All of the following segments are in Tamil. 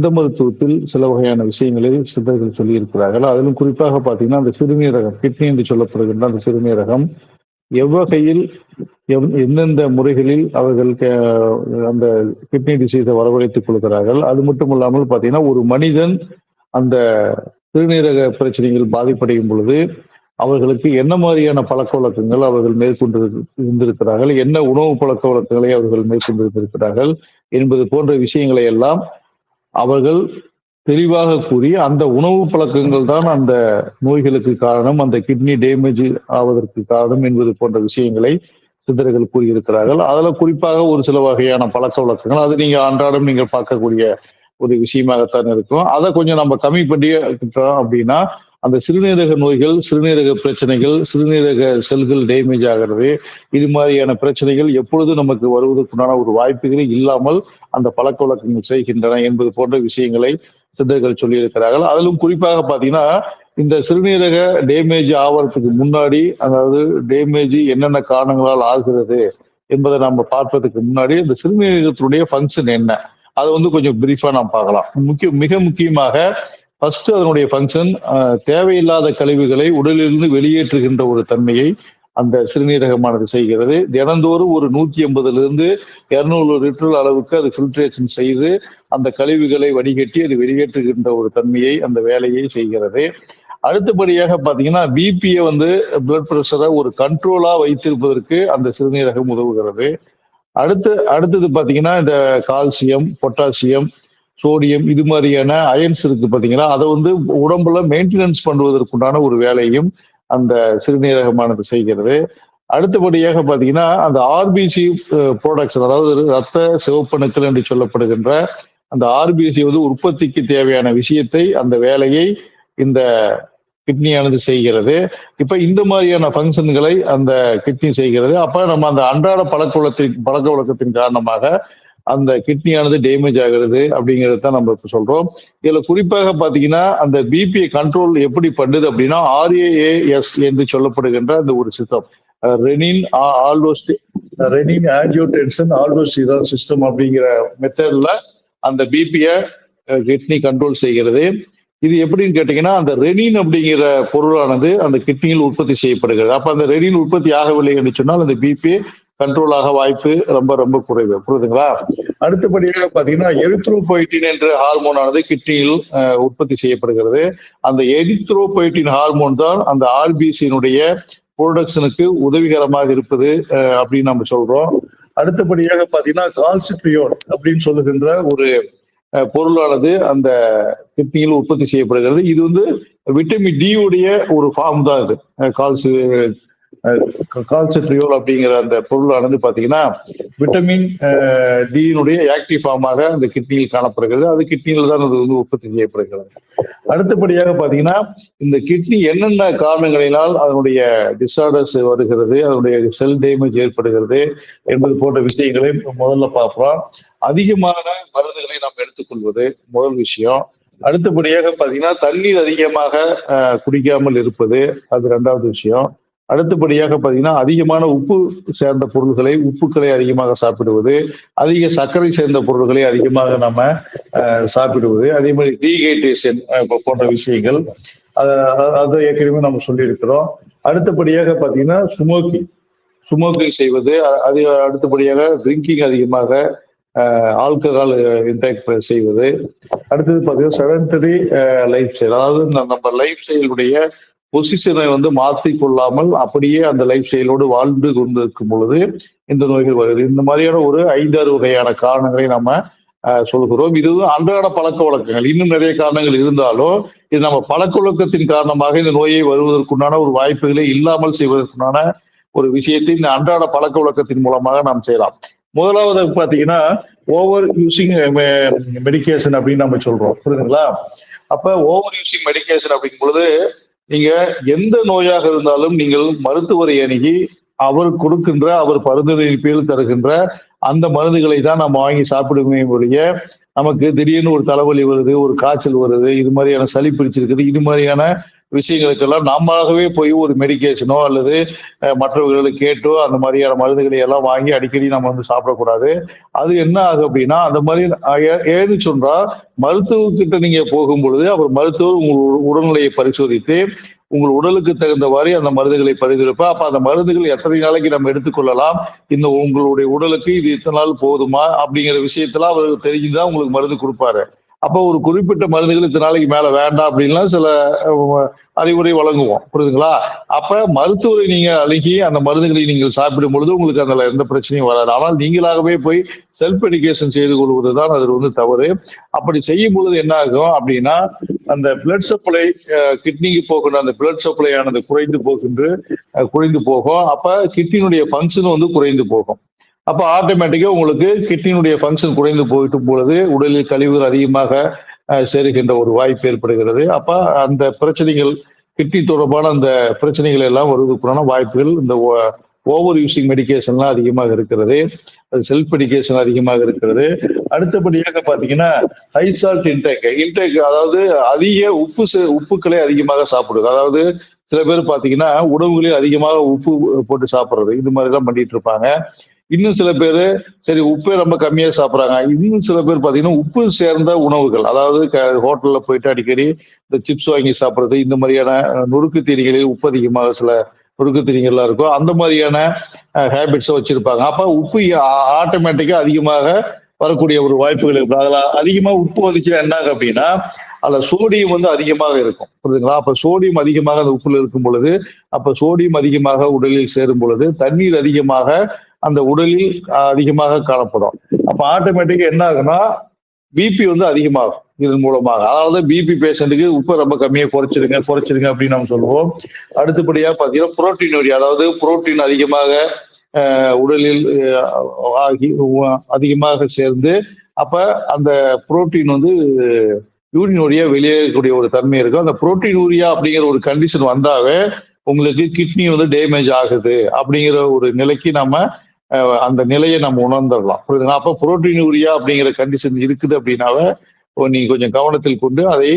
சித்த மருத்துவத்தில் சில வகையான விஷயங்களை சித்தர்கள் சொல்லியிருக்கிறார்கள். அதிலும் குறிப்பாக பார்த்தீங்கன்னா அந்த சிறுநீரகம் கிட்னி என்று சொல்லப்படுகின்ற அந்த சிறுநீரகம் எவ்வகையில் எவ்- எந்தெந்த முறைகளில் அவர்கள் அந்த கிட்னி டிசீஸை வரவழைத்துக் கொள்கிறார்கள். அது மட்டும் இல்லாமல் பார்த்தீங்கன்னா ஒரு மனிதன் அந்த சிறுநீரக பிரச்சனைகள் பாதிப்படையும் பொழுது அவர்களுக்கு என்ன மாதிரியான பழக்க வழக்கங்கள் அவர்கள் மேற்கொண்டு இருந்திருக்கிறார்கள்? என்ன உணவு பழக்க வழக்கங்களை அவர்கள் மேற்கொண்டு இருந்திருக்கிறார்கள் என்பது போன்ற விஷயங்களை எல்லாம் அவர்கள் தெளிவாக கூறி அந்த உணவு பழக்கங்கள் தான் அந்த நோய்களுக்கு காரணம் அந்த கிட்னி டேமேஜ் ஆவதற்கு காரணம் என்பது போன்ற விஷயங்களை சித்தர்கள் கூறியிருக்கிறார்கள். அதில் குறிப்பாக ஒரு சில வகையான பழக்க வழக்கங்கள். அது நீங்கள் அன்றாடம் நீங்கள் பார்க்கக்கூடிய ஒரு விஷயமாகத்தான் இருக்கும். அதை கொஞ்சம் நம்ம கம்மி பண்ணி அப்படின்னா அந்த சிறுநீரக நோய்கள் சிறுநீரக பிரச்சனைகள் சிறுநீரக செல்கள் டேமேஜ் ஆகிறது. இது மாதிரியான பிரச்சனைகள் எப்பொழுதும் நமக்கு வருவதற்குண்டான ஒரு வாய்ப்புகளே இல்லாமல் அந்த பழக்க வழக்கங்கள் செய்கின்றன என்பது போன்ற விஷயங்களை சித்தர்கள் சொல்லியிருக்கிறார்கள். அதிலும் குறிப்பாக பார்த்தீங்கன்னா இந்த சிறுநீரக டேமேஜ் ஆவறதுக்கு முன்னாடி அதாவது டேமேஜ் என்னென்ன காரணங்களால் ஆகிறது என்பதை நம்ம பார்ப்பதற்கு முன்னாடி இந்த சிறுநீரகத்தினுடைய ஃபங்க்ஷன் என்ன? அதை வந்து கொஞ்சம் பிரீஃபாக நாம் பார்க்கலாம். முக்கிய மிக முக்கியமாக ஃபர்ஸ்ட் அதனுடைய ஃபங்க்ஷன் தேவையில்லாத கழிவுகளை உடலிலிருந்து வெளியேற்றுகின்ற ஒரு தன்மையை அந்த சிறுநீரகமானது செய்கிறது. தினந்தோறும் ஒரு நூற்றி ஐம்பதுலேருந்து இரநூறு இருநூறு லிட்டர் அளவுக்கு அது ஃபில்ட்ரேஷன் செய்து அந்த கழிவுகளை வடிகட்டி அது வெளியேற்றுகின்ற ஒரு தன்மையை அந்த வேலையை செய்கிறது. அடுத்தபடியாக பார்த்தீங்கன்னா பிபியை வந்து பிளட் ப்ரெஷரை ஒரு கண்ட்ரோலாக வைத்திருப்பதற்கு அந்த சிறுநீரகம் உதவுகிறது. அடுத்து அடுத்தது பார்த்தீங்கன்னா இந்த கால்சியம் பொட்டாசியம் சோடியம் இது மாதிரியான அயன்ஸ் இருக்கு பார்த்தீங்கன்னா அதை வந்து உடம்புல மெயின்டெனன்ஸ் பண்ணுவதற்குண்டான ஒரு வேலையும் அந்த சிறுநீரகமானது செய்கிறது. அடுத்தபடியாக பார்த்தீங்கன்னா அந்த ஆர்பிசி ப்ராடக்ட்ஸ் அதாவது ரத்த சிவப்பணுக்கள் என்று சொல்லப்படுகின்ற அந்த ஆர்பிசி வந்து உற்பத்திக்கு தேவையான விஷயத்தை அந்த வேலையை இந்த கிட்னியானது செய்கிறது. இப்ப இந்த மாதிரியான ஃபங்க்ஷன்களை அந்த கிட்னி செய்கிறது. அப்ப நம்ம அந்த அன்றாட பழக்க வழக்கத்தின் பழக்க வழக்கத்தின் காரணமாக அந்த கிட்னியானது டேமேஜ் ஆகிறது அப்படிங்கிறத தான் நம்ம இப்போ சொல்கிறோம் இதில் குறிப்பாக பார்த்தீங்கன்னா அந்த பிபிஐ கண்ட்ரோல் எப்படி பண்ணுது அப்படின்னா ஆர்ஏஏஎஸ் என்று சொல்லப்படுகின்ற அந்த ஒரு சித்தம் ரெனின் ஆல்டோஸ்ட் ரெனின் ஆன்ஜியோடென்சன் ஆல்டோஸ்டிரான் சிஸ்டம் அப்படிங்கிற மெத்தடில் அந்த பிபியை கிட்னி கண்ட்ரோல் செய்கிறது. இது எப்படின்னு கேட்டீங்கன்னா அந்த ரெனின் அப்படிங்கிற பொருளானது அந்த கிட்னியில் உற்பத்தி செய்யப்படுகிறது. அப்போ அந்த ரெனின் உற்பத்தி ஆகவில்லை என்று சொன்னால் அந்த பிபி கண்ட்ரோல் ஆக வாய்ப்பு ரொம்ப ரொம்ப குறைவு. புரியுதுங்களா? அடுத்தபடியாக பாத்தீங்கன்னா எரித்ரோபொய்டின் என்ற ஹார்மோனானது கிட்னியில் உற்பத்தி செய்யப்படுகிறது. அந்த எரித்ரோபொய்டின் ஹார்மோன் தான் அந்த ஆர்பிசியினுடைய ப்ரொடக்ஷனுக்கு உதவிகரமாக இருப்பது அப்படின்னு நம்ம சொல்றோம். அடுத்தபடியாக பாத்தீங்கன்னா கால்சிட்ரியோன் அப்படின்னு சொல்லுகின்ற ஒரு பொருளானது அந்த கிட்னியில் உற்பத்தி செய்யப்படுகிறது. இது வந்து விட்டமின் டி உடைய ஒரு ஃபார்ம் தான் இது. கால்சி கால்சிட்ரியோல் அப்படிங்கிற அந்த பொருளானது பார்த்தீங்கன்னா விட்டமின் டியினுடைய ஆக்டிவ் ஃபார்மாக அந்த கிட்னியில் காணப்படுகிறது. அது கிட்னியில் தான் அது வந்து உற்பத்தி செய்யப்படுகிறது. அடுத்தபடியாக பார்த்தீங்கன்னா இந்த கிட்னி என்னென்ன காரணங்களினால் அதனுடைய டிஸார்டர்ஸ் வருகிறது அதனுடைய செல் டேமேஜ் ஏற்படுகிறது என்பது போன்ற விஷயங்களை முதல்ல பார்ப்போம். அதிகமான மருந்துகளை நாம் எடுத்துக்கொள்வது முதல் விஷயம். அடுத்தபடியாக பார்த்தீங்கன்னா தண்ணீர் அதிகமாக குடிக்காமல் இருப்பது அது ரெண்டாவது விஷயம். அடுத்தபடியாக பார்த்தீங்கன்னா அதிகமான உப்பு சேர்ந்த பொருள்களை உப்புக்களை அதிகமாக சாப்பிடுவது அதிக சர்க்கரை சேர்ந்த பொருள்களை அதிகமாக நம்ம சாப்பிடுவது அதே மாதிரி டீஹைட்ரேஷன் போன்ற விஷயங்கள். அதை ஏற்கனவே நம்ம சொல்லியிருக்கிறோம். அடுத்தபடியாக பார்த்தீங்கன்னா சுமோக்கி சுமோக்கிங் செய்வது அது அடுத்தபடியாக ட்ரிங்கிங் அதிகமாக ஆல்கஹால் இன்டேக் செய்வது. அடுத்தது பார்த்தீங்கன்னா செடன்டரி லைஃப் ஸ்டைல் அதாவது நம்ம லைஃப் ஸ்டைலுடைய பொசிஷனை வந்து மாற்றி கொள்ளாமல் அப்படியே அந்த லைஃப் ஸ்டைலோடு வாழ்ந்து கொண்டிருக்கும் பொழுது இந்த நோய்கள் வருது. இந்த மாதிரியான ஒரு ஐந்தாறு வகையான காரணங்களை நம்ம சொல்கிறோம். இது அன்றாட பழக்க வழக்கங்கள். இன்னும் நிறைய காரணங்கள் இருந்தாலும் இது நம்ம பழக்க வழக்கத்தின் காரணமாக இந்த நோயை வருவதற்குண்டான ஒரு வாய்ப்புகளை இல்லாமல் செய்வதற்குண்டான ஒரு விஷயத்தை இந்த அன்றாட பழக்க வழக்கத்தின் மூலமாக நாம் செய்யலாம். முதலாவது பாத்தீங்கன்னா ஓவர் யூசிங் மெடிக்கேஷன் அப்படின்னு நம்ம சொல்றோம். புரியுதுங்களா? அப்ப ஓவர் யூசிங் மெடிக்கேஷன் அப்படிங்கும் பொழுது நீங்க எந்த நோயாக இருந்தாலும் நீங்கள் மருத்துவரை அணுகி அவர் கொடுக்கின்ற அவர் பரிந்துரைப்பில் தருகின்ற அந்த மருந்துகளை தான் நம்ம வாங்கி சாப்பிடுமே ஒழிய நமக்கு திடீர்னு ஒரு தலைவலி வருது ஒரு காய்ச்சல் வருது இது மாதிரியான சளி பிடிச்சிருக்குது இது மாதிரியான விஷயங்களுக்கெல்லாம் நாமளாகவே போய் ஒரு மெடிக்கேஷனோ அல்லது மற்றவர்களை கேட்டோ அந்த மாதிரியான மருந்துகளை எல்லாம் வாங்கி அடிக்கடி நம்ம வந்து சாப்பிடக்கூடாது. அது என்ன ஆகும் அப்படின்னா அந்த மாதிரி ஏன்னு சொன்னால் மருத்துவர்கிட்ட நீங்க போகும் பொழுது அவர் மருத்துவர் உங்கள் உடல்நிலையை பரிசோதித்து உங்கள் உடலுக்கு தகுந்தவாறு அந்த மருந்துகளை பரிந்துரைப்பா அப்ப அந்த மருந்துகள் எத்தனை நாளைக்கு நம்ம எடுத்துக்கொள்ளலாம் இந்த உங்களுடைய உடலுக்கு இது இத்தனை நாள் போதுமா? அப்படிங்கிற விஷயத்துல அவருக்கு தெரிஞ்சுதான் உங்களுக்கு மருந்து கொடுப்பாரு. அப்போ ஒரு குறிப்பிட்ட மருந்துகள் இத்தனை நாளைக்கு மேல வேண்டாம் அப்படின்லாம் சில அறிவுரை வழங்குவோம். புரியுதுங்களா? அப்ப மருத்துவரை நீங்க அணுகி அந்த மருந்துகளை நீங்கள் சாப்பிடும் பொழுது உங்களுக்கு அதில் எந்த பிரச்சனையும் வராது. ஆனால் நீங்களாகவே போய் செல்ஃப் எடுக்கேஷன் செய்து கொள்வது தான் அது வந்து தவறு. அப்படி செய்யும் பொழுது என்ன ஆகும் அப்படின்னா அந்த பிளட் சப்ளை கிட்னிக்கு போகின்ற அந்த பிளட் சப்ளை ஆனது குறைந்து போகின்ற குறைந்து போகும். அப்ப கிட்னியினுடைய ஃபங்க்ஷன் வந்து குறைந்து போகும். அப்போ ஆட்டோமேட்டிக்காக உங்களுக்கு கிட்னியினுடைய ஃபங்க்ஷன் குறைந்து போயிட்டு பொழுது உடலில் கழிவுகள் அதிகமாக சேருகின்ற ஒரு வாய்ப்பு ஏற்படுகிறது. அப்போ அந்த பிரச்சனைகள் கிட்னி தொடர்பான அந்த பிரச்சனைகள் எல்லாம் வருவதற்கான வாய்ப்புகள் இந்த ஓவர் யூஸிங் மெடிகேஷன்லாம் அதிகமாக இருக்கிறது. அது செல்ஃப் மெடிகேஷன் அதிகமாக இருக்கிறது. அடுத்தபடியாக பார்த்தீங்கன்னா ஹை சால்ட் இன்டேக் இன்டேக் அதாவது அதிக உப்பு உப்புக்களை அதிகமாக சாப்பிடுது. அதாவது சில பேர் பார்த்தீங்கன்னா உணவுகளில் அதிகமாக உப்பு போட்டு சாப்பிட்றது. இது மாதிரி தான் பண்ணிட்டு இருப்பாங்க. இன்னும் சில பேர் சரி உப்பே ரொம்ப கம்மியாக சாப்பிட்றாங்க. இன்னும் சில பேர் பார்த்தீங்கன்னா உப்பு சேர்ந்த உணவுகள் அதாவது க- ஹோட்டலில் போயிட்டு அடிக்கடி இந்த சிப்ஸ் வாங்கி சாப்பிட்றது இந்த மாதிரியான நொறுக்கு தீனிகளில் உப்பு அதிகமாக சில நொறுக்கு தீனிகள்லாம் இருக்கும். அந்த மாதிரியான ஹேபிட்ஸை வச்சுருப்பாங்க. அப்போ உப்பு ஆட்டோமேட்டிக்காக அதிகமாக வரக்கூடிய ஒரு வாய்ப்புகள் இருக்கும் அதில் அதிகமாக உப்பு வந்துச்சுன்னா என்னாங்க அப்படின்னா அதில் சோடியம் வந்து அதிகமாக இருக்கும். புரியுதுங்களா? அப்போ சோடியம் அதிகமாக அந்த உப்புல இருக்கும் பொழுது அப்போ சோடியம் அதிகமாக உடலில் சேரும் பொழுது தண்ணீர் அதிகமாக அந்த உடலில் அதிகமாக காணப்படும். அப்ப ஆட்டோமேட்டிக்கா என்ன ஆகுன்னா பிபி வந்து அதிகமாகும் இதன் மூலமாக. அதாவது பிபி பேஷண்ட்டுக்கு உப்பு ரொம்ப கம்மியாக குறைச்சிடுங்க குறைச்சிடுங்க அப்படின்னு நம்ம சொல்லுவோம். அடுத்தபடியாக பார்த்தீங்கன்னா புரோட்டீன் அதாவது புரோட்டீன் அதிகமாக உடலில் ஆகி அதிகமாக சேர்ந்து அப்ப அந்த புரோட்டீன் வந்து யூரின் வழியா வெளியேறக்கூடிய ஒரு தன்மை இருக்கும். அந்த புரோட்டீன் யூரியா அப்படிங்கிற ஒரு கண்டிஷன் வந்தாவே உங்களுக்கு கிட்னி வந்து டேமேஜ் ஆகுது அப்படிங்கிற ஒரு நிலைக்கு நம்ம அந்த நிலையை நம்ம உணர்ந்துடலாம். புரியுதுங்களா? அப்போ புரோட்டீன் யூரியா அப்படிங்கிற கண்டிஷன் இருக்குது அப்படின்னாவே ஓ, நீங்க கொஞ்சம் கவனத்தில் கொண்டு அதை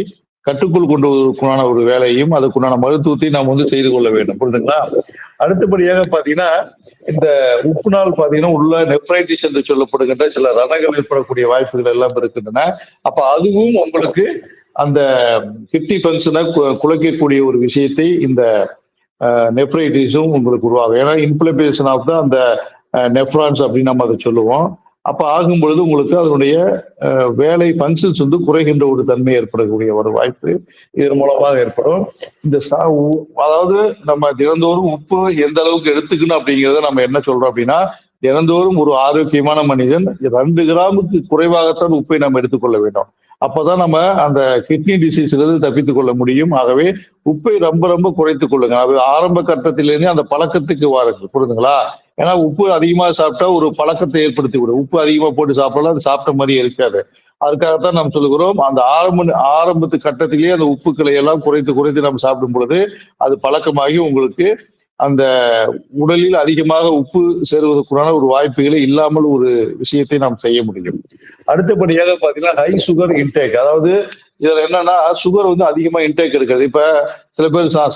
கட்டுக்குள் கொண்டு வருவதற்குண்டான ஒரு வேலையும் அதுக்குண்டான மருத்துவத்தையும் நாம் வந்து செய்து கொள்ள வேண்டும். புரியுதுங்களா? அடுத்தபடியாக பாத்தீங்கன்னா இந்த உப்புனால் பாத்தீங்கன்னா உள்ள நெப்ரைட்டிஸ் என்று சொல்லப்படுகின்ற சில ரணங்கள் ஏற்படக்கூடிய வாய்ப்புகள் எல்லாம் இருக்கின்றன. அப்ப அதுவும் உங்களுக்கு அந்த கிட்னி ஃபங்க்ஷனை குலைக்கக்கூடிய ஒரு விஷயத்தை இந்த நெப்ரைட்டிஸும் உங்களுக்கு உருவாகும். ஏன்னா இன்ஃபிளபேஷன் ஆஃப் தான் அந்த நெஃப்ரான்ஸ் அப்படின்னு நம்ம அதை சொல்லுவோம். அப்போ ஆகும் பொழுது உங்களுக்கு அதனுடைய வேலை ஃபங்க்ஷன்ஸ் வந்து குறைகின்ற ஒரு தன்மை ஏற்படக்கூடிய ஒரு வாய்ப்பு இதன் மூலமாக ஏற்படும். இந்த சா- உ- அதாவது நம்ம தினந்தோறும் உப்பு எந்த அளவுக்கு எடுத்துக்கணும் அப்படிங்கிறத நம்ம என்ன சொல்றோம் அப்படின்னா தினந்தோறும் ஒரு ஆரோக்கியமான மனிதன் ரெண்டு கிராமுக்கு குறைவாகத்தான் உப்பை நம்ம எடுத்துக்கொள்ள வேண்டும். அப்பதான் நம்ம அந்த கிட்னி டிசீஸ்லேருந்து தப்பித்துக் கொள்ள முடியும். ஆகவே உப்பை ரொம்ப ரொம்ப குறைத்துக் கொள்ளுங்க அது ஆரம்ப கட்டத்திலேருந்தே அந்த பழக்கத்துக்கு வாருங்க புரியுதுங்களா ஏன்னா உப்பு அதிகமாக சாப்பிட்டா ஒரு பழக்கத்தை ஏற்படுத்தி விடும். உப்பு அதிகமாக போட்டு சாப்பிடலாம் அது சாப்பிட்ட மாதிரியே இருக்காது. அதுக்காகத்தான் நாம் சொல்லுகிறோம் அந்த ஆரம்ப ஆரம்பத்து கட்டத்திலேயே அந்த உப்புக்களை எல்லாம் குறைத்து குறைத்து நம்ம சாப்பிடும் பொழுது அது பழக்கமாகி உங்களுக்கு அந்த உடலில் அதிகமாக உப்பு சேருவதற்குண்டான ஒரு வாய்ப்புகளை இல்லாமல் ஒரு விஷயத்தை நாம் செய்ய முடியும். அடுத்தபடியாக பார்த்தீங்கன்னா ஹை சுகர் இன்டேக் அதாவது இதுல என்னன்னா சுகர் வந்து அதிகமா இன்டேக் எடுக்கிறது. இப்ப சில பேர் சா-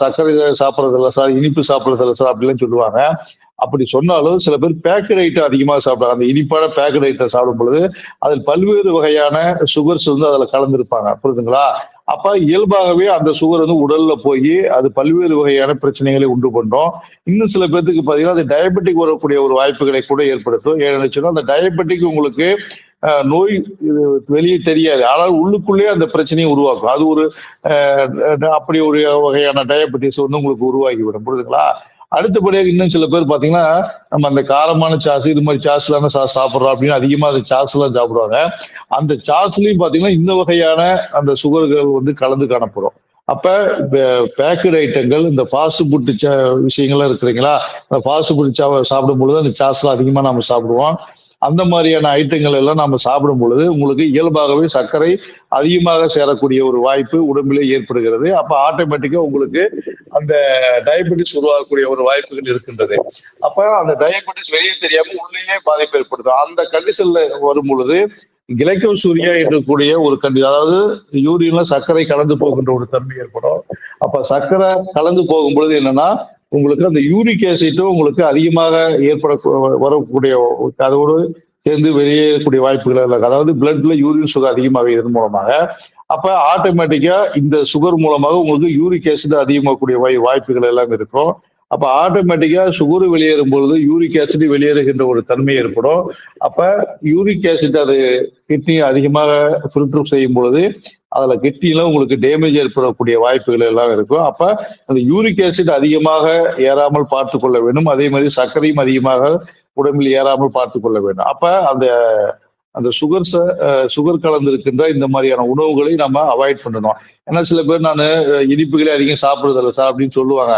சாப்பிட்றது இல்லை சார் இனிப்பு சாப்பிட்றதில்ல சார் அப்படிலாம் சொல்லுவாங்க. அப்படி சொன்னாலும் சில பேர் பேக்கட் ஐட்டம் அதிகமாக சாப்பிடுறாங்க அந்த இனிப்பான பேக்கட் ஐட்டம் சாப்பிடும் பொழுது அதில் பல்வேறு வகையான சுகர்ஸ் வந்து அதுல கலந்துருப்பாங்க. புரியுதுங்களா? அப்ப இயல்பாகவே அந்த சுகர் வந்து உடல்ல போய் அது பல்வேறு வகையான பிரச்சனைகளை உண்டு பண்றோம் இன்னும் சில பேர்த்துக்கு பார்த்தீங்கன்னா அது டயபெட்டிக் வரக்கூடிய ஒரு வாய்ப்புகளை கூட ஏற்படுத்தும். ஏன்னு சொன்னா அந்த டயபெட்டிக் உங்களுக்கு நோய் இது வெளியே தெரியாது. ஆனால் உள்ளுக்குள்ளே அந்த பிரச்சனையை உருவாக்கும். அது ஒரு அப்படி ஒரு வகையான டயபெட்டிஸ் வந்து உங்களுக்கு உருவாகிவிடும். புரியுதுங்களா? அடுத்தபடியாக இன்னும் சில பேர் பார்த்தீங்கன்னா நம்ம அந்த காரமான சாஸ் இது மாதிரி சாஸ்லாம் சா சாப்பிட்றோம் அப்படின்னு அதிகமாக அந்த சாஸ் எல்லாம் சாப்பிடுவாங்க. அந்த சாஸ்லயும் பார்த்தீங்கன்னா இந்த வகையான அந்த சுகர்கள் வந்து கலந்து காணப்படும். அப்போ பேக்கடு ஐட்டங்கள் இந்த ஃபாஸ்ட் ஃபுட் விஷயங்கள்லாம் இருக்கிறீங்களா அந்த ஃபாஸ்ட் ஃபுட் சாப்பிடும் பொழுது அந்த சாஸ்லாம் அதிகமாக நம்ம சாப்பிடுவோம். அந்த மாதிரியான ஐட்டங்கள் எல்லாம் நம்ம சாப்பிடும் பொழுது உங்களுக்கு இயல்பாகவே சர்க்கரை அதிகமாக சேரக்கூடிய ஒரு வாய்ப்பு உடம்பிலே ஏற்படுகிறது. அப்ப ஆட்டோமேட்டிக்கா உங்களுக்கு அந்த டயபெட்டிஸ் உருவாகக்கூடிய ஒரு வாய்ப்புகள் இருக்கின்றது. அப்ப அந்த டயபெட்டிஸ் வெளியே தெரியாம உள்ளேயே பாதிப்பு ஏற்படுது. அந்த கண்டிஷன்ல வரும் பொழுது கிளைக்கோசூரியா சூரியா இருக்கக்கூடிய ஒரு கண்டி அதாவது யூரியன்ல சர்க்கரை கலந்து போகின்ற ஒரு தன்மை ஏற்படும். அப்ப சர்க்கரை கலந்து போகும் பொழுது என்னன்னா உங்களுக்கு அந்த யூரிக் ஆசிட்டும் உங்களுக்கு அதிகமாக ஏற்பட வரக்கூடிய அதோடு சேர்ந்து வெளியேறக்கூடிய வாய்ப்புகள் இல்லை அதாவது பிளட்ல யூரின் சுகர் அதிகமாக இதன் மூலமாக. அப்ப ஆட்டோமேட்டிக்கா இந்த சுகர் மூலமாக உங்களுக்கு யூரிக் ஆசிட் அதிகமாகக்கூடிய வாய் வாய்ப்புகள் எல்லாம் இருக்கும். அப்ப ஆட்டோமேட்டிக்கா சுகர் வெளியேறும் பொழுது யூரிக் ஆசிட் வெளியேறுகின்ற ஒரு தன்மை ஏற்படும். அப்ப யூரிக் ஆசிட் அது கிட்னி அதிகமாக ஃபில்டர் செய்யும் பொழுது அதுல கிட்னில உங்களுக்கு டேமேஜ் ஏற்படக்கூடிய வாய்ப்புகள் எல்லாம் இருக்கும். அப்ப அந்த யூரிக் ஆசிட் அதிகமாக ஏறாமல் பார்த்து கொள்ள வேண்டும். அதே மாதிரி சர்க்கரையும் அதிகமாக உடம்பில் ஏறாமல் பார்த்து கொள்ள வேண்டும். அப்ப அந்த அந்த சுகர் சுகர் கலந்திருக்கின்ற இந்த மாதிரியான உணவுகளை நம்ம அவாய்ட் பண்ணணும். ஏன்னா சில பேர் நான் இனிப்புகளே அதிகம் சாப்பிடுறதில்ல சார் அப்படின்னு சொல்லுவாங்க.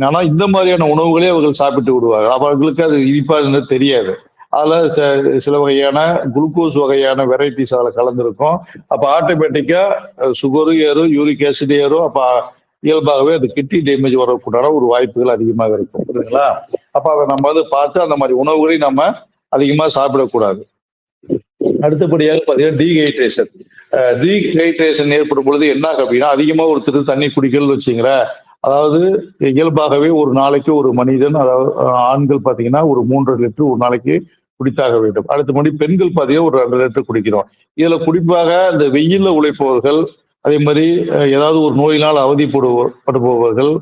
ஆனா இந்த மாதிரியான உணவுகளே அவர்கள் சாப்பிட்டு விடுவார்கள். அவர்களுக்கு அது இனிப்பா இருந்தது தெரியாது. அதுல ச- சில வகையான குளுக்கோஸ் வகையான வெரைட்டிஸ் அதில் கலந்துருக்கும். அப்போ ஆட்டோமேட்டிக்கா சுகரும் ஏறும் யூரிக் ஆசிட் ஏறும் அப்போ இயல்பாகவே அது கிட்னி டேமேஜ் வரக்கூடாத ஒரு வாய்ப்புகள் அதிகமாக இருக்கும். புரியுதுங்களா? அப்போ அதை நம்ம வந்து பார்த்து அந்த மாதிரி உணவுகளை நம்ம அதிகமா சாப்பிடக்கூடாது. அடுத்தபடியாக பார்த்தீங்கன்னா டீஹைட்ரேஷன். டீஹைட்ரேஷன் ஏற்படும் பொழுது என்ன ஆகும் அப்படின்னா அதிகமா ஒருத்தர் தண்ணி குடிக்கணும்னு வச்சுங்களேன் அதாவது இயல்பாகவே ஒரு நாளைக்கு ஒரு மனிதன் அதாவது ஆண்கள் பார்த்தீங்கன்னா ஒரு மூன்று லிட்டர் ஒரு நாளைக்கு குடித்தாக வேண்டும். அடுத்தபடி பெண்கள் பார்த்தீங்கன்னா ஒரு ரெண்டு லிட்டர் குடிக்கிறோம். இதுல குறிப்பாக இந்த வெயில்ல உழைப்பவர்கள் அதே மாதிரி ஏதாவது ஒரு நோயினால் அவதிப்படுபவர்கள்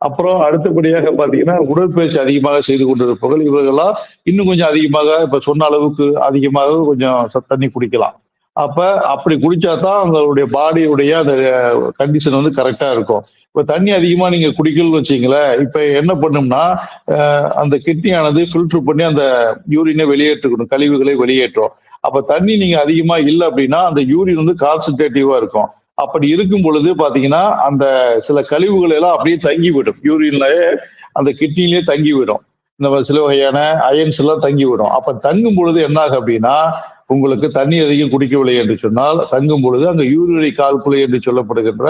அப்புறம் அடுத்தபடியாக பார்த்தீங்கன்னா உடற்பயிற்சி அதிகமாக செய்து கொண்டிருப்பவர்கள் இவர்களெல்லாம் இன்னும் கொஞ்சம் அதிகமாக இப்போ சொன்ன அளவுக்கு அதிகமாக கொஞ்சம் ச- தண்ணி குடிக்கலாம். அப்ப அப்படி குடிச்சா தான் அவங்களுடைய பாடியுடைய அந்த கண்டிஷன் வந்து கரெக்டா இருக்கும். இப்ப தண்ணி அதிகமா நீங்க குடிக்கணும்னு வச்சீங்களேன் இப்ப என்ன பண்ணும்னா அந்த கிட்னியானது ஃபில்டர் பண்ணி அந்த யூரினை வெளியேற்றுக்கணும் கழிவுகளை வெளியேற்றும். அப்ப தண்ணி நீங்க அதிகமா இல்லை அப்படின்னா அந்த யூரின் வந்து கான்சன்ட்ரேட்டிவா இருக்கும். அப்படி இருக்கும் பொழுது பாத்தீங்கன்னா அந்த சில கழிவுகள் எல்லாம் அப்படியே தங்கி விடும் யூரின்லயே அந்த கிட்னிலேயே தங்கி விடும் இந்த சில வகையான அயன்ஸ் எல்லாம் தங்கி விடும் அப்ப தங்கும் பொழுது என்ன ஆகும் அப்படின்னா உங்களுக்கு தண்ணி அதிகம் குடிக்கவில்லை என்று சொன்னால் தங்கும் பொழுது அங்க யூரினரி கால்குலை என்று சொல்லப்படுகின்ற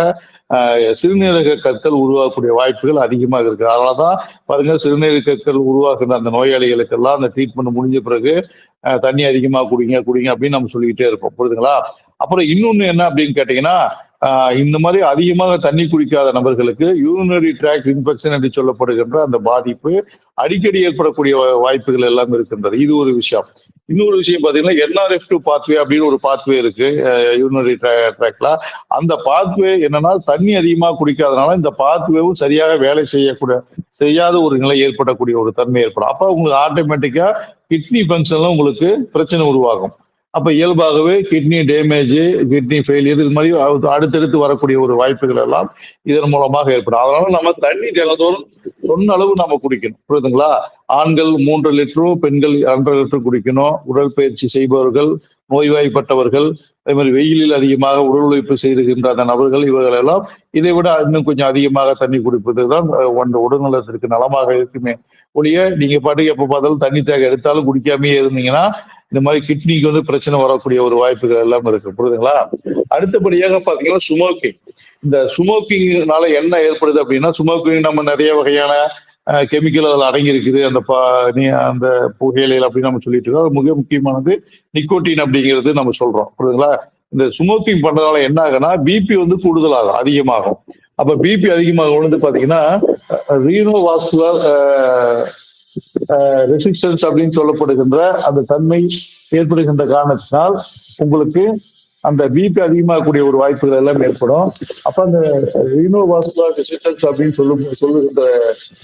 சிறுநீரக கற்கள் உருவாகக்கூடிய வாய்ப்புகள் அதிகமாக இருக்கு. அதனாலதான் பாருங்க சிறுநீரக கற்கள் உருவாக்குற அந்த நோயாளிகளுக்கெல்லாம் அந்த ட்ரீட்மெண்ட் முடிஞ்ச பிறகு தண்ணி அதிகமாக குடிங்க குடிங்க அப்படின்னு நம்ம சொல்லிக்கிட்டே இருப்போம். புரியுதுங்களா? அப்புறம் இன்னொன்று என்ன அப்படின்னு கேட்டீங்கன்னா இந்த மாதிரி அதிகமாக தண்ணி குடிக்காத நபர்களுக்கு யூரினரி ட்ராக் இன்ஃபெக்ஷன் என்று சொல்லப்படுகின்ற அந்த பாதிப்பு அடிக்கடி ஏற்படக்கூடிய வாய்ப்புகள் எல்லாம் இருக்கின்றது. இது ஒரு விஷயம். இன்னொரு விஷயம் பாத்தீங்கன்னா என்ஆர்எஃப் டூ பாத்வே அப்படின்னு ஒரு பாத்வே இருக்கு. யூரினரி ட்ராக்ல அந்த பாத்வே என்னன்னா தண்ணி அதிகமாக குடிக்காதனால இந்த பாத்வேவும் சரியாக வேலை செய்யக்கூட செய்யாத ஒரு நிலை ஏற்படக்கூடிய ஒரு தன்மை ஏற்படும். அப்ப உங்களுக்கு ஆட்டோமேட்டிக்கா கிட்னி ஃபங்க்ஷன்ல உங்களுக்கு பிரச்சனை உருவாகும். அப்ப இயல்பாகவே கிட்னி டேமேஜ் கிட்னி ஃபெயிலியர் இது மாதிரி அடுத்தடுத்து வரக்கூடிய ஒரு வாய்ப்புகள் எல்லாம் இதன் மூலமாக ஏற்படும். அதனால நம்ம தண்ணி தினந்தோறும் சொன்ன அளவு நம்ம குடிக்கணும். புரியுதுங்களா? ஆண்கள் மூன்று லிட்டரும் பெண்கள் அன்றரை லிட்டரும் குடிக்கணும். உடற்பயிற்சி செய்பவர்கள் நோய்வாய்ப்பட்டவர்கள் அதே மாதிரி வெயிலில் அதிகமாக உடல் உழைப்பு செய்துகின்ற அந்த நபர்கள் இவர்கள் எல்லாம் இதை விட இன்னும் கொஞ்சம் அதிகமாக தண்ணி குடிப்பது தான் அந்த உடல்நலத்திற்கு நலமாக இருக்குமே. ஒழிய நீங்க பாட்டுக்கு எப்ப பார்த்தாலும் தண்ணி தேக எடுத்தாலும் குடிக்காமயே இருந்தீங்கன்னா இந்த மாதிரி கிட்னிக்கு வந்து பிரச்சனை வரக்கூடிய ஒரு வாய்ப்புகள் எல்லாம் இருக்கு. புரியுதுங்களா? அடுத்தபடியாக பாத்தீங்கன்னா சுமோக்கிங் இந்த சுமோக்கிங்னால என்ன ஏற்படுது அப்படின்னா சுமோக்கிங் நம்ம நிறைய வகையான கெமிக்கல் அதில் அடங்கி இருக்குது அந்த பா நீ- அந்த புகையிலையில் அப்படின்னு நம்ம சொல்லிட்டு இருக்கோம். அது மிக முக்கியமானது நிக்கோட்டின் அப்படிங்கிறது நம்ம சொல்றோம். புரியுதுங்களா? இந்த ஸ்மோக்கிங் பண்றதுனால என்ன ஆகுனா பிபி வந்து கூடுதலாகும் அதிகமாகும். அப்போ பிபி அதிகமாக வந்து பாத்தீங்கன்னா ரீனோ வாஸ்குலர் ரெசிஸ்டன்ஸ் அப்படின்னு சொல்லப்படுகின்ற அந்த தன்மை ஏற்படுகின்ற காரணத்தினால் உங்களுக்கு அந்த பிபி அதிகமாகக்கூடிய ஒரு வாய்ப்புகள் எல்லாம் ஏற்படும். அப்ப அந்த ரீனோவாஸ்குலர் ரெசிஸ்டன்ஸ் அப்படின்னு சொல்லும் சொல்லுகின்ற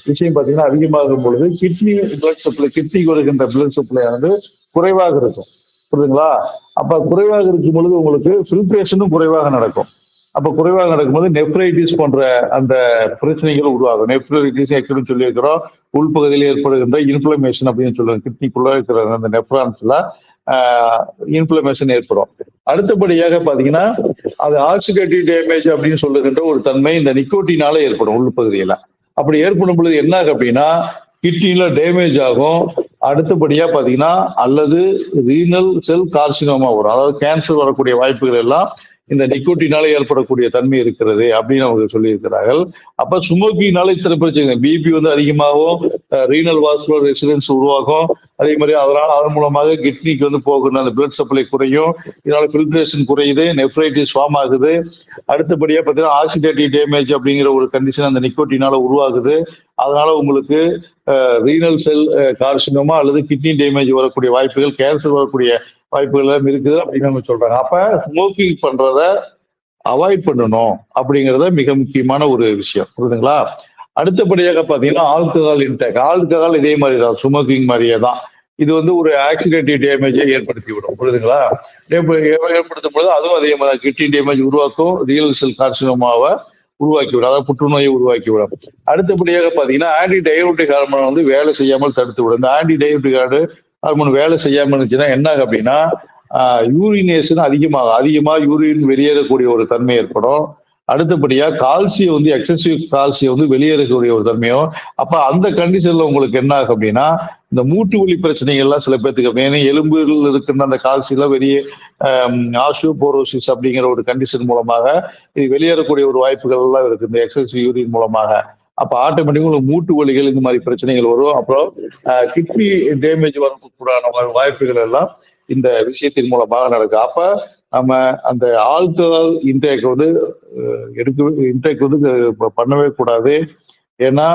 விஷயம் பார்த்தீங்கன்னா அதிகமாகும் பொழுது கிட்னி பிளட் சப்ளை கிட்னிக்கு வருகின்ற பிளட் சப்ளை ஆனது குறைவாக இருக்கும். புரியுதுங்களா? அப்ப குறைவாக இருக்கும் பொழுது உங்களுக்கு ஃபில்ட்ரேஷனும் குறைவாக நடக்கும். அப்ப குறைவாக நடக்கும்போது நெஃப்ரைட்டிஸ் போன்ற அந்த பிரச்சனைகள் உருவாகும். நெஃப்ரைட்டிஸ் ஆக்சுவலி சொல்லியிருக்கிறோம் உள்பகுதியில் ஏற்படுகின்ற இன்ஃப்ளமேஷன் அப்படின்னு சொல்லுவாங்க. கிட்னிக்குள்ள இருக்கிற அந்த நெஃப்ரான்ஸ்ல இன்ஃப்ளமேஷன் ஏற்படும். அடுத்தபடியாக பாத்தீங்கன்னா அது ஆக்சிடேட்டிவ் டேமேஜ் அப்படின்னு சொல்லுகின்ற ஒரு தன்மை இந்த நிக்கோட்டினால ஏற்படும் உள்பகுதியில. அப்படி ஏற்படும் பொழுது என்ன ஆகும் அப்படின்னா கிட்னில டேமேஜ் ஆகும். அடுத்தபடியா பாத்தீங்கன்னா அல்லது ரீனல் செல் கார்சினோமா வரும். அதாவது கேன்சர் வரக்கூடிய வாய்ப்புகள் எல்லாம் இந்த நிக்கோட்டினால ஏற்படக்கூடிய தன்மை இருக்கிறது அப்படின்னு அவங்க சொல்லியிருக்கிறார்கள். அப்ப சுமோக்கினால இத்தனை பிரச்சனை பிபி வந்து அதிகமாகும் ரீனல் வாஸ்குலர் ரெசிடென்ஸ் உருவாகும். அதே மாதிரி அதனால் அதன் மூலமாக கிட்னிக்கு வந்து போகணும் அந்த பிளட் சப்ளை குறையும். இதனால் ஃபில்ட்ரேஷன் குறையுது நெஃப்ரைட்டிஸ் ஃபார்ம் ஆகுது. அடுத்தபடியாக பார்த்தீங்கன்னா ஆக்சிடேட்டிவ் டேமேஜ் அப்படிங்கிற ஒரு கண்டிஷன் அந்த நிக்கோட்டினால் உருவாகுது. அதனால உங்களுக்கு ரீனல் செல் கார்சினோமா அல்லது கிட்னி டேமேஜ் வரக்கூடிய வாய்ப்புகள் கேன்சர் வரக்கூடிய வாய்ப்புகள் எல்லாம் இருக்குது அப்படின்னு நம்ம சொல்றாங்க. அப்ப ஸ்மோக்கிங் பண்றத அவாய்ட் பண்ணணும் அப்படிங்கிறத மிக முக்கியமான ஒரு விஷயம். புரியுதுங்களா? அடுத்தபடியாக பார்த்தீங்கன்னா ஆல்கஹால் இன்டேக் ஆல்கஹால் இதே மாதிரி தான் சுமக்கிங் மாதிரியே தான் இது வந்து ஒரு ஆக்சிடென்டிவ் டேமேஜை ஏற்படுத்தி விடும் புரியுதுங்களா ஏற்படுத்தும் பொழுது அதுவும் அதே மாதிரி கிட்னி டேமேஜ் உருவாக்கும் ரியல் செல் கார்சினோமாவை உருவாக்கி விடும் அதாவது புற்றுநோயை உருவாக்கி விடும் அடுத்தபடியாக பார்த்தீங்கன்னா ஆன்டி டயோட்டிக் ஹார்மோன் வந்து வேலை செய்யாமல் தடுத்து விடும் இந்த ஆன்டி டயோட்டிக் ஹார்மோன் வேலை செய்யாமல் இருந்துச்சுன்னா என்ன ஆகும் அப்படின்னா யூரினேஷன் அதிகமாகும். அதிகமாக யூரின் வெளியேறக்கூடிய ஒரு தன்மை ஏற்படும். அடுத்தபடியா கால்சியம் வந்து எக்ஸசிவ் கால்சியம் வந்து வெளியேறக்கூடிய ஒரு தன்மையும் அப்ப அந்த கண்டிஷன்ல உங்களுக்கு என்ன ஆகும் அப்படின்னா இந்த மூட்டு வலி பிரச்சனைகள்லாம் சில பேர்த்துக்கு வேணும் எலும்புகள் இருக்கின்ற அந்த கால்சியெல்லாம் வெளியே ஆஸ்டியோபோரோசிஸ் அப்படிங்கிற ஒரு கண்டிஷன் மூலமாக இது வெளியேறக்கூடிய ஒரு வாய்ப்புகள் எல்லாம் இருக்கு இந்த எக்ஸசிவ் யூரின் மூலமாக. அப்ப ஆட்டோமேட்டிக்காக உங்களுக்கு மூட்டு வலிகள் இந்த மாதிரி பிரச்சனைகள் வரும். அப்புறம் கிட்னி டேமேஜ் வரக்கூடிய வாய்ப்புகள் எல்லாம் இந்த விஷயத்தின் மூலமாக நடக்கும். அப்ப நம்ம அந்த ஆல்கஹால் இன்டேக் வந்து எடுக்க இன்டேக் வந்து பண்ணவே கூடாது. ஏன்னா